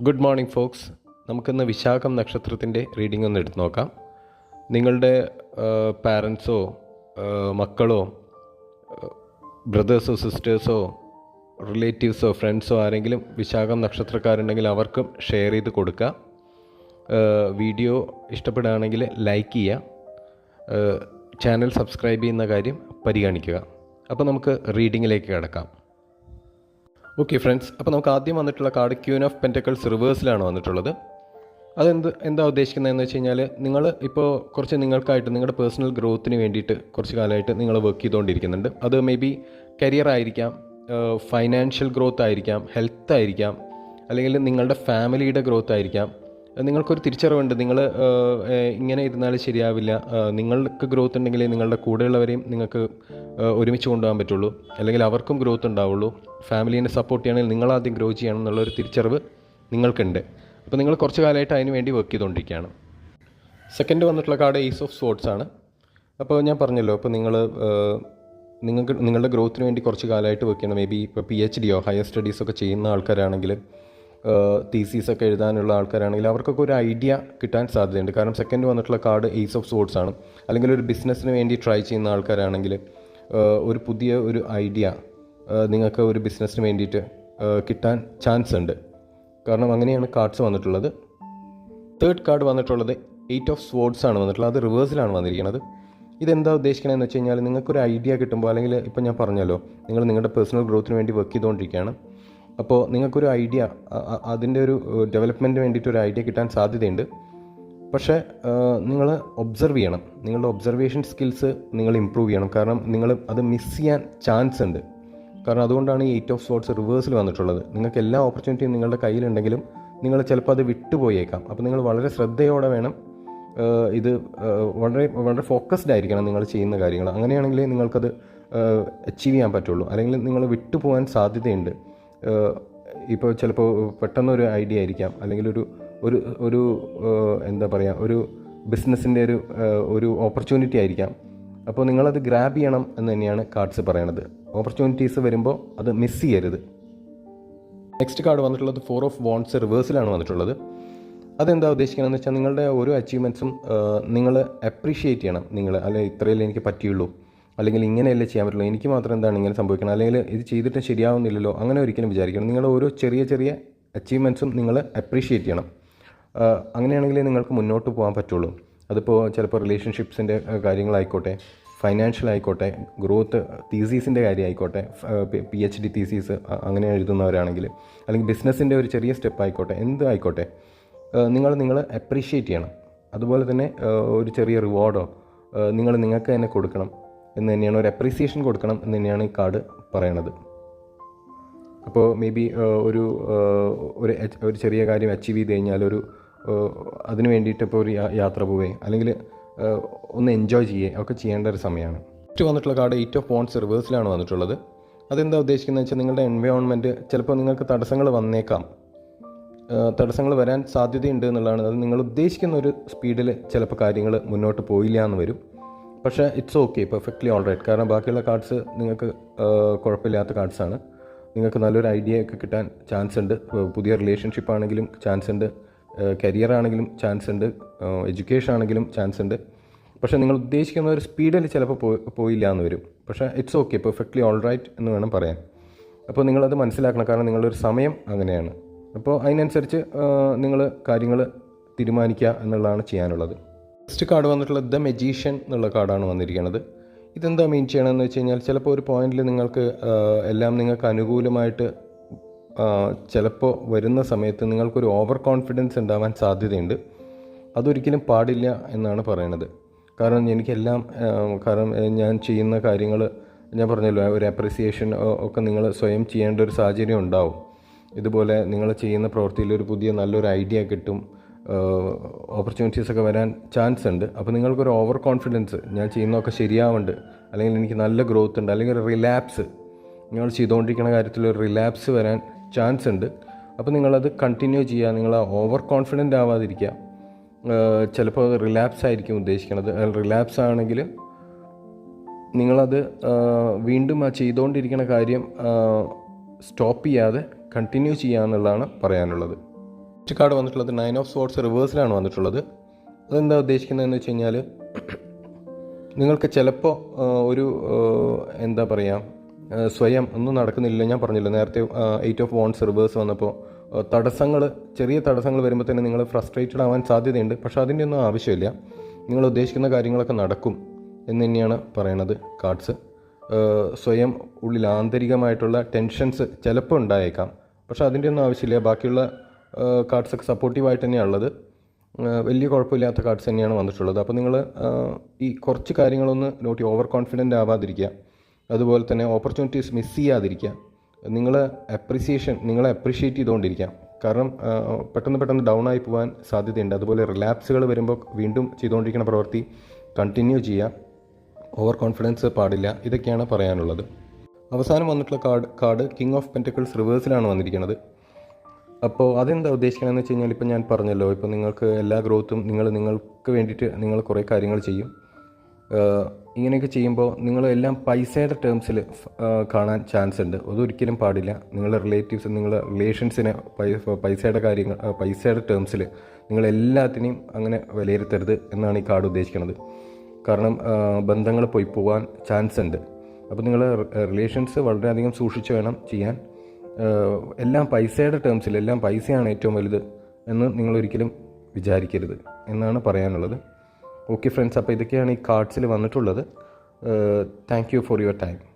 Good morning Fox നമുക്കിന്ന് വിശാഖം നക്ഷത്രത്തിന്റെ reading ഒന്ന് എടുത്തു നോക്കാം. നിങ്ങളുടെ പാരൻസോ മക്കളോ ബ്രദേഴ്സോ സിസ്റ്റേഴ്സോ റിലേറ്റീവ്സോ ഫ്രണ്ട്സോ ആരെങ്കിലും വിശാഖം നക്ഷത്രക്കാരുണ്ടെങ്കിൽ അവർക്കും ഷെയർ ചെയ്ത് കൊടുക്കുക. വീഡിയോ ഇഷ്ടപ്പെടുകയാണെങ്കിൽ ലൈക്ക് ചെയ്യുക. ചാനൽ സബ്സ്ക്രൈബ് ചെയ്യുന്ന കാര്യം പരിഗണിക്കുക. അപ്പോൾ നമുക്ക് റീഡിങ്ങിലേക്ക് കിടക്കാം. ഓക്കെ ഫ്രണ്ട്സ് അപ്പോൾ നമുക്ക് ആദ്യം വന്നിട്ടുള്ള കാർഡ് ക്യൂൻ ഓഫ് പെന്റക്കിൾസ് റിവേഴ്സിലാണ് വന്നിട്ടുള്ളത്. അതെന്ത് എന്താ ഉദ്ദേശിക്കുന്നതെന്ന് വെച്ച് കഴിഞ്ഞാൽ നിങ്ങൾ ഇപ്പോൾ കുറച്ച് നിങ്ങൾക്കായിട്ട് നിങ്ങളുടെ പേഴ്സണൽ ഗ്രോത്തിന് വേണ്ടിയിട്ട് കുറച്ച് കാലമായിട്ട് നിങ്ങൾ വർക്ക് ചെയ്തുകൊണ്ടിരിക്കുന്നുണ്ട്. അത് മേ ബി കരിയർ ആയിരിക്കാം ഫൈനാൻഷ്യൽ ഗ്രോത്ത് ആയിരിക്കാം ഹെൽത്ത് ആയിരിക്കാം അല്ലെങ്കിൽ നിങ്ങളുടെ ഫാമിലിയുടെ ഗ്രോത്ത് ആയിരിക്കാം. നിങ്ങൾക്കൊരു തിരിച്ചറിവുണ്ട്. നിങ്ങൾ ഇങ്ങനെ ഇരുന്നാൽ ശരിയാവില്ല. നിങ്ങൾക്ക് ഗ്രോത്ത് ഉണ്ടെങ്കിൽ നിങ്ങളുടെ കൂടെയുള്ളവരെയും നിങ്ങൾക്ക് ഒരുമിച്ച് കൊണ്ടുപോകാൻ പറ്റുള്ളൂ. അല്ലെങ്കിൽ അവർക്കും ഗ്രോത്ത് ഉണ്ടാവുള്ളൂ. ഫാമിലീനെ സപ്പോർട്ട് ചെയ്യണമെങ്കിൽ നിങ്ങളാദ്യം ഗ്രോ ചെയ്യണം എന്നുള്ളൊരു തിരിച്ചറിവ് നിങ്ങൾക്കുണ്ട്. അപ്പോൾ നിങ്ങൾ കുറച്ച് കാലമായിട്ട് അതിന് വേണ്ടി വർക്ക് ചെയ്തുകൊണ്ടിരിക്കുകയാണ്. സെക്കൻഡ് വന്നിട്ടുള്ള കാർഡ് ഈസ് ഓഫ് സ്പോർട്സ് ആണ്. അപ്പോൾ ഞാൻ പറഞ്ഞല്ലോ അപ്പോൾ നിങ്ങൾ നിങ്ങൾക്ക് നിങ്ങളുടെ ഗ്രോത്തിന് വേണ്ടി കുറച്ച് കാലമായിട്ട് വർക്ക് ചെയ്യണം. മേ ബി ഇപ്പോൾ പി എച്ച് ഡിയോ ഹയർ സ്റ്റഡീസൊക്കെ ചെയ്യുന്ന ആൾക്കാരാണെങ്കിൽ തീസീസ് ഒക്കെ എഴുതാനുള്ള ആൾക്കാരാണെങ്കിൽ അവർക്കൊക്കെ ഒരു ഐഡിയ കിട്ടാൻ സാധ്യതയുണ്ട്. കാരണം സെക്കൻഡ് വന്നിട്ടുള്ള കാർഡ് എയ്സ് ഓഫ് സോർട്സ് ആണ്. അല്ലെങ്കിൽ ഒരു ബിസിനസ്സിന് വേണ്ടി ട്രൈ ചെയ്യുന്ന ആൾക്കാരാണെങ്കിൽ ഒരു പുതിയ ഒരു ഐഡിയ നിങ്ങൾക്ക് ഒരു ബിസിനസ്സിന് വേണ്ടിയിട്ട് കിട്ടാൻ ചാൻസ് ഉണ്ട്. കാരണം അങ്ങനെയാണ് കാർഡ്സ് വന്നിട്ടുള്ളത്. തേർഡ് കാർഡ് വന്നിട്ടുള്ളത് എയ്റ്റ് ഓഫ് സ്വോർഡ്സ് ആണ് വന്നിട്ടുള്ളത്. അത് റിവേഴ്സിലാണ് വന്നിരിക്കുന്നത്. ഇതെന്താ ഉദ്ദേശിക്കണമെന്ന് വെച്ച് കഴിഞ്ഞാൽ നിങ്ങൾക്കൊരു ഐഡിയ കിട്ടുമ്പോൾ അല്ലെങ്കിൽ ഇപ്പോൾ ഞാൻ പറഞ്ഞല്ലോ നിങ്ങൾ നിങ്ങളുടെ പേഴ്സണൽ ഗ്രോത്തിന് വേണ്ടി വർക്ക് ചെയ്തുകൊണ്ടിരിക്കുകയാണ്. അപ്പോൾ നിങ്ങൾക്കൊരു ഐഡിയ അതിന്റെ ഒരു ഡെവലപ്മെന്റിന് വേണ്ടിയിട്ട് ഒരു ഐഡിയ കിട്ടാൻ സാധ്യതയുണ്ട്. പക്ഷേ നിങ്ങൾ ഒബ്സർവ് ചെയ്യണം. നിങ്ങളുടെ ഒബ്സർവേഷൻ സ്കിൽസ് നിങ്ങൾ ഇമ്പ്രൂവ് ചെയ്യണം. കാരണം നിങ്ങൾ അത് മിസ് ചെയ്യാൻ ചാൻസ് ഉണ്ട്. കാരണം അതുകൊണ്ടാണ് ഈ എയ്റ്റ് ഓഫ് സ്പോർട്സ് റിവേഴ്സിൽ വന്നിട്ടുള്ളത്. നിങ്ങൾക്ക് എല്ലാ ഓപ്പർച്യൂണിറ്റിയും നിങ്ങളുടെ കയ്യിലുണ്ടെങ്കിലും നിങ്ങൾ ചിലപ്പോൾ അത് വിട്ടുപോയേക്കാം. അപ്പോൾ നിങ്ങൾ വളരെ ശ്രദ്ധയോടെ വേണം ഇത് വളരെ വളരെ ഫോക്കസ്ഡ് ആയിരിക്കണം നിങ്ങൾ ചെയ്യുന്ന കാര്യങ്ങൾ. അങ്ങനെയാണെങ്കിൽ നിങ്ങൾക്കത് അച്ചീവ് ചെയ്യാൻ പറ്റുള്ളൂ. അല്ലെങ്കിൽ നിങ്ങൾ വിട്ടുപോകാൻ സാധ്യതയുണ്ട്. ഇപ്പോൾ ചിലപ്പോൾ പെട്ടെന്നൊരു ഐഡിയ ആയിരിക്കാം. അല്ലെങ്കിൽ ഒരു ഒരു ഒരു എന്താ പറയുക ഒരു ബിസിനസ്സിന്റെ ഒരു ഒരു ഓപ്പർച്യൂണിറ്റി ആയിരിക്കാം. അപ്പോൾ നിങ്ങളത് ഗ്രാബ് ചെയ്യണം എന്ന് തന്നെയാണ് കാർഡ്സ് പറയണത്. ഓപ്പർച്യൂണിറ്റീസ് വരുമ്പോൾ അത് മിസ് ചെയ്യരുത്. നെക്സ്റ്റ് കാർഡ് വന്നിട്ടുള്ളത് ഫോർ ഓഫ് വോൺസ് റിവേഴ്സിലാണ് വന്നിട്ടുള്ളത്. അതെന്താ ഉദ്ദേശിക്കണമെന്ന് വെച്ചാൽ നിങ്ങളുടെ ഓരോ അച്ചീവ്മെന്റ്സും നിങ്ങൾ അപ്രീഷിയേറ്റ് ചെയ്യണം. നിങ്ങൾ അല്ലെ ഇത്രയല്ലേ എനിക്ക് പറ്റിയുള്ളൂ. അല്ലെങ്കിൽ ഇങ്ങനെയല്ലേ ചെയ്യാൻ പറ്റുള്ളൂ. എനിക്ക് മാത്രം എന്താണ് ഇങ്ങനെ സംഭവിക്കണം അല്ലെങ്കിൽ ഇത് ചെയ്തിട്ട് ശരിയാവുന്നില്ലല്ലോ. അങ്ങനെ ഒരിക്കലും വിചാരിക്കണം നിങ്ങൾ ഓരോ ചെറിയ ചെറിയ അച്ചീവ്മെന്റ്സും നിങ്ങൾ അപ്രീഷിയേറ്റ് ചെയ്യണം. അങ്ങനെയാണെങ്കിലേ നിങ്ങൾക്ക് മുന്നോട്ട് പോകാൻ പറ്റുള്ളൂ. അതിപ്പോൾ ചിലപ്പോൾ റിലേഷൻഷിപ്സിന്റെ കാര്യങ്ങളായിക്കോട്ടെ ഫൈനാൻഷ്യൽ ആയിക്കോട്ടെ ഗ്രോത്ത് തീസീസിന്റെ കാര്യമായിക്കോട്ടെ പി എച്ച് ഡി തീസീസ് അങ്ങനെ എഴുതുന്നവരാണെങ്കിൽ അല്ലെങ്കിൽ ബിസിനസ്സിന്റെ ഒരു ചെറിയ സ്റ്റെപ്പ് ആയിക്കോട്ടെ എന്ത് ആയിക്കോട്ടെ നിങ്ങൾ നിങ്ങൾ അപ്രീഷിയേറ്റ് ചെയ്യണം. അതുപോലെ തന്നെ ഒരു ചെറിയ റിവാർഡോ നിങ്ങൾ നിങ്ങൾക്ക് തന്നെ കൊടുക്കണം. എന്ന് തന്നെയാണ് ഒരു അപ്രീസിയേഷൻ കൊടുക്കണം എന്ന് തന്നെയാണ് ഈ കാർഡ് പറയണത്. അപ്പോൾ മേ ബി ഒരു ഒരു ഒരു ചെറിയ കാര്യം അച്ചീവ് ചെയ്ത് കഴിഞ്ഞാൽ ഒരു അതിന് വേണ്ടിയിട്ട് ഇപ്പോൾ ഒരു യാത്ര പോവേ അല്ലെങ്കിൽ ഒന്ന് എൻജോയ് ചെയ്യേ ഒക്കെ ചെയ്യേണ്ട ഒരു സമയമാണ്. നെക്സ്റ്റ് വന്നിട്ടുള്ള കാർഡ് എയ്റ്റ് ഓഫ് പോൺസ് റിവേഴ്സിലാണ് വന്നിട്ടുള്ളത്. അതെന്താ ഉദ്ദേശിക്കുന്നത് വെച്ചാൽ നിങ്ങളുടെ എൻവയോൺമെന്റ് ചിലപ്പോൾ നിങ്ങൾക്ക് തടസ്സങ്ങൾ വന്നേക്കാം. തടസ്സങ്ങൾ വരാൻ സാധ്യതയുണ്ട് എന്നുള്ളതാണ്. അത് നിങ്ങൾ ഉദ്ദേശിക്കുന്ന ഒരു സ്പീഡിൽ ചിലപ്പോൾ കാര്യങ്ങൾ മുന്നോട്ട് പോയില്ല എന്ന് വരും. പക്ഷേ it's okay perfectly all right കാരണം ബാക്കിയുള്ള കാർഡ്സ് നിങ്ങൾക്ക് കുഴപ്പമില്ലാത്ത കാർഡ്സാണ് നിങ്ങൾക്ക് നല്ലൊരു ഐഡിയ ഒക്കെ കിട്ടാൻ ചാൻസ് ഉണ്ട്. പുതിയ റിലേഷൻഷിപ്പ് ആണെങ്കിലും ചാൻസ് ഉണ്ട്. കരിയർ ആണെങ്കിലും ചാൻസ് ഉണ്ട്. എഡ്യൂക്കേഷൻ ആണെങ്കിലും ചാൻസ് ഉണ്ട്. പക്ഷേ നിങ്ങൾ ഉദ്ദേശിക്കുന്ന ഒരു സ്പീഡിൽ ചിലപ്പോൾ പോയില്ല എന്ന് വരും. പക്ഷേ it's okay perfectly all right എന്ന് വേണം പറയാൻ. അപ്പോൾ നിങ്ങളത് മനസ്സിലാക്കണം. കാരണം നിങ്ങളൊരു സമയം അങ്ങനെയാണ്. അപ്പോൾ അതിനനുസരിച്ച് നിങ്ങൾ കാര്യങ്ങൾ തീരുമാനിക്കുക എന്നുള്ളതാണ് ചെയ്യാനുള്ളത്. നെക്സ്റ്റ് കാർഡ് വന്നിട്ടുള്ളത് ദ മെജീഷ്യൻ എന്നുള്ള കാർഡാണ് വന്നിരിക്കുന്നത്. ഇതെന്താ മീൻ ചെയ്യണമെന്ന് വെച്ച് കഴിഞ്ഞാൽ ചിലപ്പോൾ ഒരു പോയിന്റിൽ നിങ്ങൾക്ക് എല്ലാം നിങ്ങൾക്ക് അനുകൂലമായിട്ട് ചിലപ്പോൾ വരുന്ന സമയത്ത് നിങ്ങൾക്കൊരു ഓവർ കോൺഫിഡൻസ് ഉണ്ടാവാൻ സാധ്യതയുണ്ട്. അതൊരിക്കലും പാടില്ല എന്നാണ് പറയണത്. കാരണം എനിക്കെല്ലാം കാരണം ഞാൻ ചെയ്യുന്ന കാര്യങ്ങൾ ഞാൻ പറഞ്ഞല്ലോ ഒരു അപ്രിസിയേഷൻ ഒക്കെ നിങ്ങൾ സ്വയം ചെയ്യേണ്ട ഒരു സാഹചര്യം ഉണ്ടാവും. ഇതുപോലെ നിങ്ങൾ ചെയ്യുന്ന പ്രവൃത്തിയിൽ ഒരു പുതിയ നല്ലൊരു ഐഡിയ കിട്ടും. ഓപ്പർച്യൂണിറ്റീസ് ഒക്കെ വരാൻ ചാൻസ് ഉണ്ട്. അപ്പോൾ നിങ്ങൾക്കൊരു ഓവർ കോൺഫിഡൻസ് ഞാൻ ചെയ്യുന്നതൊക്കെ ശരിയാവുന്നുണ്ട്. അല്ലെങ്കിൽ എനിക്ക് നല്ല ഗ്രോത്ത് ഉണ്ട്. അല്ലെങ്കിൽ ഒരു റിലാപ്സ് നിങ്ങൾ ചെയ്തുകൊണ്ടിരിക്കുന്ന കാര്യത്തിൽ ഒരു റിലാപ്സ് വരാൻ ചാൻസ് ഉണ്ട്. അപ്പോൾ നിങ്ങളത് കണ്ടിന്യൂ ചെയ്യുക. നിങ്ങൾ ഓവർ കോൺഫിഡന്റ് ആവാതിരിക്കുക ചിലപ്പോൾ റിലാപ്സ് ആയിരിക്കും ഉദ്ദേശിക്കുന്നത് റിലാപ്സ് ആണെങ്കിൽ നിങ്ങളത് വീണ്ടും ആ ചെയ്തുകൊണ്ടിരിക്കുന്ന കാര്യം സ്റ്റോപ്പ് ചെയ്യാതെ കണ്ടിന്യൂ ചെയ്യുക എന്നുള്ളതാണ് പറയാനുള്ളത്. നെക്സ്റ്റ് കാർഡ് വന്നിട്ടുള്ളത് നയൻ ഓഫ് സ്പോർട്സ് റിവേഴ്സിലാണ് വന്നിട്ടുള്ളത്. അതെന്താ ഉദ്ദേശിക്കുന്നതെന്ന് വെച്ച് കഴിഞ്ഞാൽ നിങ്ങൾക്ക് ചിലപ്പോൾ ഒരു എന്താ പറയുക സ്വയം ഒന്നും നടക്കുന്നില്ല. ഞാൻ പറഞ്ഞില്ല നേരത്തെ എയ്റ്റ് ഓഫ് വോൺസ് റിവേഴ്സ് വന്നപ്പോൾ തടസ്സങ്ങൾ ചെറിയ തടസ്സങ്ങൾ വരുമ്പോൾ തന്നെ നിങ്ങൾ ഫ്രസ്ട്രേറ്റഡ് ആവാൻ സാധ്യതയുണ്ട്. പക്ഷേ അതിന്റെ ഒന്നും ആവശ്യമില്ല. നിങ്ങൾ ഉദ്ദേശിക്കുന്ന കാര്യങ്ങളൊക്കെ നടക്കും എന്ന് തന്നെയാണ് പറയണത് കാർഡ്സ് സ്വയം ഉള്ളിൽ ആന്തരികമായിട്ടുള്ള ടെൻഷൻസ് ചിലപ്പോൾ ഉണ്ടായേക്കാം. പക്ഷേ അതിന്റെ ഒന്നും ആവശ്യമില്ല. ബാക്കിയുള്ള കാർഡ്സൊക്കെ സപ്പോർട്ടീവായിട്ട് തന്നെയാണ് ഉള്ളത് വലിയ കുഴപ്പമില്ലാത്ത കാർഡ്സ് തന്നെയാണ് വന്നിട്ടുള്ളത്. അപ്പോൾ നിങ്ങൾ ഈ കുറച്ച് കാര്യങ്ങളൊന്ന് നോട്ടി ഓവർ കോൺഫിഡന്റ് ആവാതിരിക്കുക. അതുപോലെ തന്നെ ഓപ്പർച്യൂണിറ്റീസ് മിസ് ചെയ്യാതിരിക്കുക. നിങ്ങൾ അപ്രിസിയേഷൻ നിങ്ങളെ അപ്രിഷ്യേറ്റ് ചെയ്തുകൊണ്ടിരിക്കുക. കാരണം പെട്ടെന്ന് പെട്ടെന്ന് ഡൗൺ ആയി പോകാൻ സാധ്യതയുണ്ട്. അതുപോലെ റിലാപ്സുകൾ വരുമ്പോൾ വീണ്ടും ചെയ്തുകൊണ്ടിരിക്കുന്ന പ്രവൃത്തി കണ്ടിന്യൂ ചെയ്യുക. ഓവർ കോൺഫിഡൻസ് പാടില്ല. ഇതൊക്കെയാണ് പറയാനുള്ളത്. അവസാനം വന്നിട്ടുള്ള card card king of pentacles റിവേഴ്സിലാണ് വന്നിരിക്കുന്നത്. അപ്പോൾ അതെന്താ ഉദ്ദേശിക്കണമെന്ന് വെച്ച് കഴിഞ്ഞാൽ ഇപ്പം ഞാൻ പറഞ്ഞല്ലോ ഇപ്പോൾ നിങ്ങൾക്ക് എല്ലാ ഗ്രോത്തും നിങ്ങൾ നിങ്ങൾക്ക് വേണ്ടിയിട്ട് നിങ്ങൾ കുറേ കാര്യങ്ങൾ ചെയ്യും. ഇങ്ങനെയൊക്കെ ചെയ്യുമ്പോൾ നിങ്ങൾ എല്ലാം പൈസയുടെ ടേംസിൽ കാണാൻ ചാൻസ് ഉണ്ട്. അതൊരിക്കലും പാടില്ല. നിങ്ങളുടെ റിലേറ്റീവ്സ് നിങ്ങളുടെ റിലേഷൻസിനെ പൈസയുടെ കാര്യങ്ങൾ പൈസയുടെ ടേംസിൽ നിങ്ങൾ എല്ലാത്തിനെയും അങ്ങനെ വിലയിരുത്തരുത് എന്നാണ് ഈ കാർഡ് ഉദ്ദേശിക്കുന്നത് കാരണം ബന്ധങ്ങൾ പോയി പോകാൻ ചാൻസ് ഉണ്ട്. അപ്പോൾ നിങ്ങൾ റിലേഷൻസ് വളരെയധികം സൂക്ഷിച്ച് വേണം ചെയ്യാൻ. എല്ലാം പൈസയുടെ ടേംസിൽ എല്ലാം പൈസയാണ് ഏറ്റവും വലുത് എന്ന് നിങ്ങൾ ഒരിക്കലും വിചാരിക്കരുത് എന്നാണ് പറയാനുള്ളത്. ഓക്കെ ഫ്രണ്ട്സ് അപ്പോൾ ഇതൊക്കെയാണ് ഈ കാർഡ്സിൽ വന്നിട്ടുള്ളത്. Thank you for your time